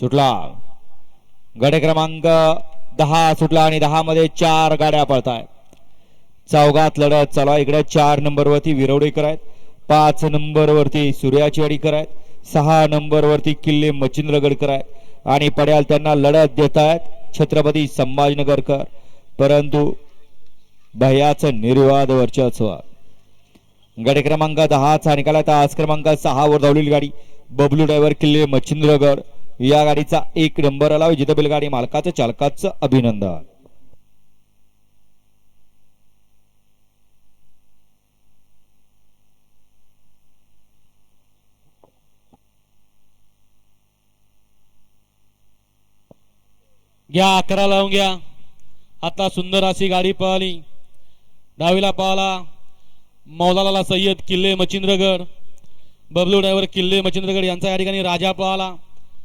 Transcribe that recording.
सुटला गड क्रमांक दहा सुटला आणि दहा मध्ये चार गाड्या पळताय चौघात लढत चालू आहे. इकडे चार नंबर वरती विरवडेकर आहेत. पाच नंबर वरती सूर्याची वाडीकर आहेत. सहा नंबर वरती किल्ले मच्छिंद्रगडकर आहेत. आणि पड्याल त्यांना लढत देत आहेत छत्रपती संभाजीनगरकर. परंतु भयाचं निर्वाद वर्चस्व. गाडी क्रमांक दहाचा निकाला तास क्रमांक सहावर धावलेली गाडी. बबलू ड्रायव्हर किल्ले मच्छिंद्रगड. या गाडीचा एक नंबर आला जिथं गाडी मालकाचं चालकाचं अभिनंदन. घ्या अकरा लावून घ्या. आता सुंदर अशी गाडी पळाली डावीला पळाला मौलाला सय्यद किल्ले मच्छिंद्रगड. बबलू ड्रायव्हर किल्ले मच्छिंद्रगड यांचा या ठिकाणी राजा पळाला